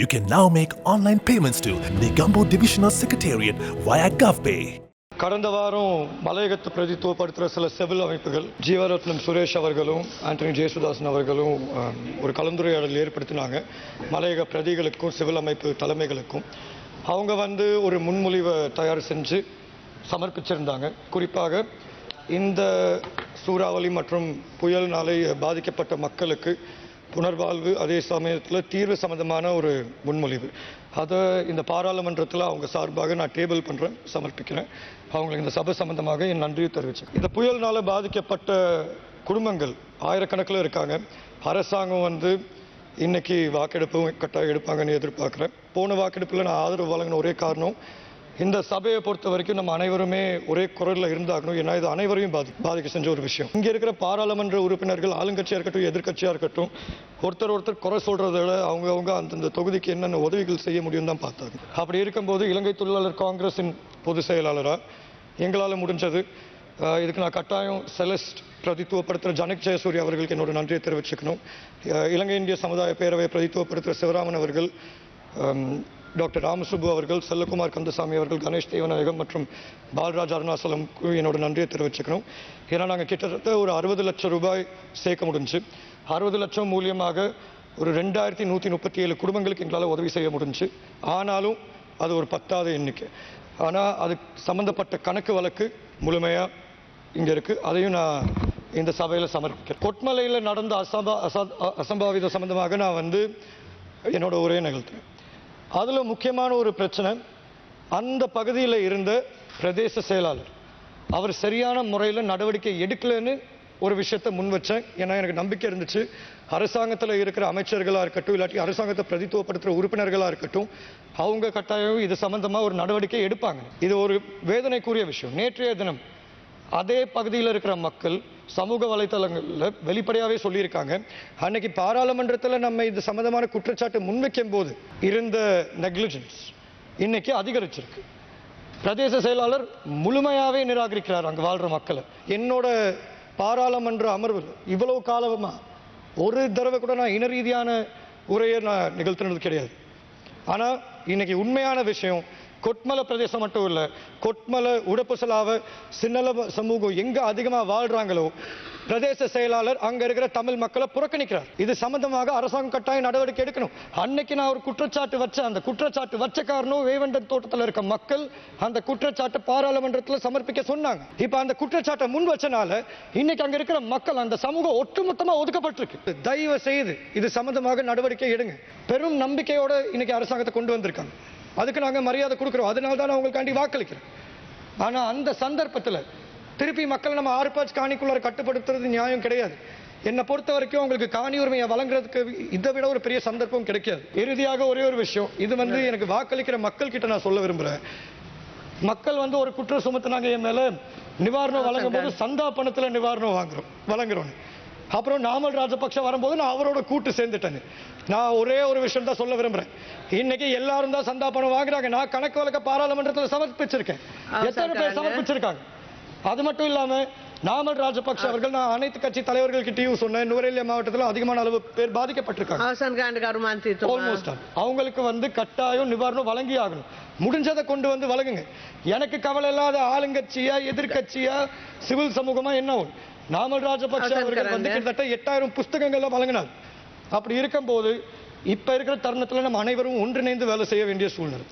You can now make online payments to Nigambo Divisional Secretariat via GovPay. கடந்த வாரம் மலையகத்தை பிரதித்துவப்படுத்துகிற சில செவில் அமைப்புகள் ஜீவரத்னம் சுரேஷ் அவர்களும் ஆண்டனி ஜெயசுதாசன் அவர்களும் ஒரு கலந்துரையாடல் ஏற்படுத்தினாங்க. மலையக பிரதிகளுக்கும் சிவில் அமைப்பு தலைமைகளுக்கும். அவங்க வந்து ஒரு முன்மொழிவை தயார் செஞ்சு சமர்ப்பிச்சிருந்தாங்க. குறிப்பாக இந்த சூறாவளி மற்றும் புயல்னாலே பாதிக்கப்பட்ட மக்களுக்கு புனர்வாழ்வு அதே சமயத்தில் தீர்வு சம்பந்தமான ஒரு முன்மொழிவு. அதை இந்த பாராளுமன்றத்தில் அவங்க சார்பாக நான் டேபிள் பண்ணுறேன் சமர்ப்பிக்கிறேன். அவங்களுக்கு இந்த சபை சம்பந்தமாக என் நன்றியை தெரிவிச்சேன் இந்த புயல்னால் பாதிக்கப்பட்ட குடும்பங்கள் ஆயிரக்கணக்கில் இருக்காங்க. அரசாங்கம் வந்து இன்னைக்கு வாக்கெடுப்பு கட்டாயம் எடுப்பாங்கன்னு எதிர்பார்க்குறேன். போன வாக்கெடுப்பில் நான் ஆதரவு வழங்கின ஒரே காரணம் இந்த சபையை பொறுத்த வரைக்கும் நம்ம அனைவருமே ஒரே குரலில் இருந்தாகணும். ஏன்னா இது அனைவரையும் பாதி பாதிக்க செஞ்ச ஒரு விஷயம். இங்கே இருக்கிற பாராளுமன்ற உறுப்பினர்கள் ஆளுங்கட்சியாக இருக்கட்டும் எதிர்க்கட்சியாக இருக்கட்டும் ஒருத்தர் ஒருத்தர் குறை சொல்கிறத விட அவங்க அவங்க அந்தந்த தொகுதிக்கு என்னென்ன உதவிகள் செய்ய முடியும் தான் பார்த்தாங்க. அப்படி இருக்கும்போது இலங்கை தொழிலாளர் காங்கிரஸின் பொதுச் செயலாளராக எங்களால் முடிஞ்சது. இதுக்கு நான் கட்டாயம் செலஸ்ட் பிரதித்துவப்படுத்துகிற ஜனக் ஜெயசூரி அவர்களுக்கு என்னோட நன்றியை தெரிவிச்சுக்கணும். இலங்கை இந்திய சமுதாய பேரவை பிரதித்துவப்படுத்துகிற சிவராமன் அவர்கள் டாக்டர் ராமசுபு அவர்கள் செல்லகுமார் கந்தசாமி அவர்கள் கணேஷ் தேவநாயகம் மற்றும் பால்ராஜ் அருணாசலம்க்கு என்னோட நன்றியை தெரிவிச்சுக்கணும் ஏன்னா நாங்கள் கிட்டத்தட்ட ஒரு அறுபது லட்சம் ரூபாய் சேர்க்க முடிஞ்சு அறுபது லட்சம் மூலியமாக ஒரு ரெண்டாயிரத்தி நூற்றி முப்பத்தி ஏழு குடும்பங்களுக்கு எங்களால் உதவி செய்ய முடிஞ்சு ஆனாலும் அது ஒரு பத்தாவது எண்ணிக்கை. ஆனால் அது சம்மந்தப்பட்ட கணக்கு வழக்கு முழுமையாக இங்கே இருக்குது அதையும் நான் இந்த சபையில் சமர்ப்பிக்கிறேன். கொட்மலையில் நடந்த அசம்பா அசா- அசம்பாவித சம்பந்தமாக நான் வந்து என்னோட உரையை நிகழ்த்துறேன் அதில் முக்கியமான ஒரு பிரச்சனை அந்த பகுதியில் இருந்த பிரதேச செயலாளர். அவர் சரியான முறையில் நடவடிக்கை எடுக்கலைன்னு ஒரு விஷயத்தை முன் வச்சேன். ஏன்னா எனக்கு நம்பிக்கை இருந்துச்சு. அரசாங்கத்தில் இருக்கிற அமைச்சர்களாக இருக்கட்டும் இல்லாட்டி அரசாங்கத்தை பிரதித்துவப்படுத்துகிற உறுப்பினர்களாக இருக்கட்டும் அவங்க கட்டாயம் இது சம்பந்தமாக ஒரு நடவடிக்கை எடுப்பாங்க. இது ஒரு வேதனைக்குரிய விஷயம். நேற்றைய தினம் அதே பகுதியில் இருக்கிற மக்கள் சமூக வலைத்தளங்களில் வெளிப்படையாகவே சொல்லியிருக்காங்க. அன்னைக்கு பாராளுமன்றத்தில் நம்ம இது சம்மந்தமான குற்றச்சாட்டு முன்வைக்கும் போது இருந்த நெக்லிஜென்ஸ் இன்னைக்கு அதிகரிச்சிருக்கு. பிரதேச செயலாளர் முழுமையாகவே நிராகரிக்கிறார் அங்கே வாழ்கிற மக்களை. என்னோட பாராளுமன்ற அமர்வில் இவ்வளவு காலமாக ஒரு தடவை கூட நான் இன ரீதியான உரையை நான் நிகழ்த்தினது கிடையாது. ஆனால் இன்னைக்கு உண்மையான விஷயம் கொட்மலை பிரதேசம் மட்டும் இல்லை கொட்மலை உடப்புசலாவ சின்னல சமூகம் எங்கே அதிகமாக வாழ்கிறாங்களோ பிரதேச செயலாளர் அங்கே இருக்கிற தமிழ் மக்களை புறக்கணிக்கிறார். இது சம்பந்தமாக அரசாங்கம் கட்டாயம் நடவடிக்கை எடுக்கணும். அன்னைக்கு நான் ஒரு குற்றச்சாட்டு வச்சேன் அந்த குற்றச்சாட்டு வச்ச காரணம் வேவண்டன் தோட்டத்தில் இருக்க மக்கள் அந்த குற்றச்சாட்டை பாராளுமன்றத்தில் சமர்ப்பிக்க சொன்னாங்க. இப்போ அந்த குற்றச்சாட்டை முன் வச்சனால இன்னைக்கு அங்கே இருக்கிற மக்கள் அந்த சமூகம் ஒட்டுமொத்தமாக ஒதுக்கப்பட்டிருக்கு. தயவு செய்து இது சம்பந்தமாக நடவடிக்கை எடுங்க. பெரும் நம்பிக்கையோட இன்னைக்கு அரசாங்கத்தை கொண்டு வந்திருக்கு வந்திருக்காங்க அதுக்கு நாங்க மரியாதை கொடுக்குறோம். அதனால தான் நான் உங்களுக்காண்டி வாக்களிக்கிறேன். ஆனா அந்த சந்தர்ப்பத்துல திருப்பி மக்களை நம்ம ஆர்ப்பாட்ச் காணிக்குள்ளார கட்டுப்படுத்துறது நியாயம் கிடையாது. என்னை பொறுத்த வரைக்கும் உங்களுக்கு காணி உரிமையை வழங்குறதுக்கு இதை விட ஒரு பெரிய சந்தர்ப்பம் கிடைக்காது. இறுதியாக ஒரே ஒரு விஷயம். இது வந்து எனக்கு வாக்களிக்கிற மக்கள் கிட்ட நான் சொல்ல விரும்புறேன். மக்கள் வந்து ஒரு குற்றம் சுமத்துனாங்க என் மேல நிவாரணம் வழங்கும் போது சந்தா பணத்துல நிவாரணம் வாங்குறோம். வழங்குறோம். அப்புறம் நாமல் ராஜபக்ஷ வரும்போது நான் அவரோட கூட்டு சேர்ந்துட்டேன். நான் ஒரே ஒரு விஷயம் தான் சொல்ல விரும்புறேன். இன்னைக்கு எல்லாரும் தான் சந்தா பணம் வாங்குறாங்க. நான் கணக்கு வழக்க பாராளுமன்றத்தில் சமர்ப்பிச்சிருக்கேன். எத்தனை பேர் சமர்ப்பிச்சிருக்காங்க? அது மட்டும் இல்லாம நாமல் ராஜபக்ஷ அவர்கள் நான் அனைத்து கட்சி தலைவர்கள் கிட்டயும் சொன்னேன். நுவரெலியா மாவட்டத்தில் அதிகமான அளவு பேர் பாதிக்கப்பட்டிருக்காங்க. ஆல்மோஸ்ட் அவங்களுக்கு வந்து கட்டாயம் நிவாரணம் வழங்கி ஆகணும். முடிஞ்சதை கொண்டு வந்து வழங்குங்க. எனக்கு கவலை இல்லாத ஆளுங்கட்சியா எதிர்கட்சியா சிவில் சமூகமா என்ன நாமல் ராஜபக்ஷ அவர்கள் வந்து. கிட்டத்தட்ட எட்டாயிரம் புஸ்தகங்கள்ல வழங்கினார் அப்படி இருக்கும்போது இப்ப இருக்கிற தருணத்துல நம்ம அனைவரும் ஒன்றிணைந்து வேலை செய்ய வேண்டிய சூழ்நிலை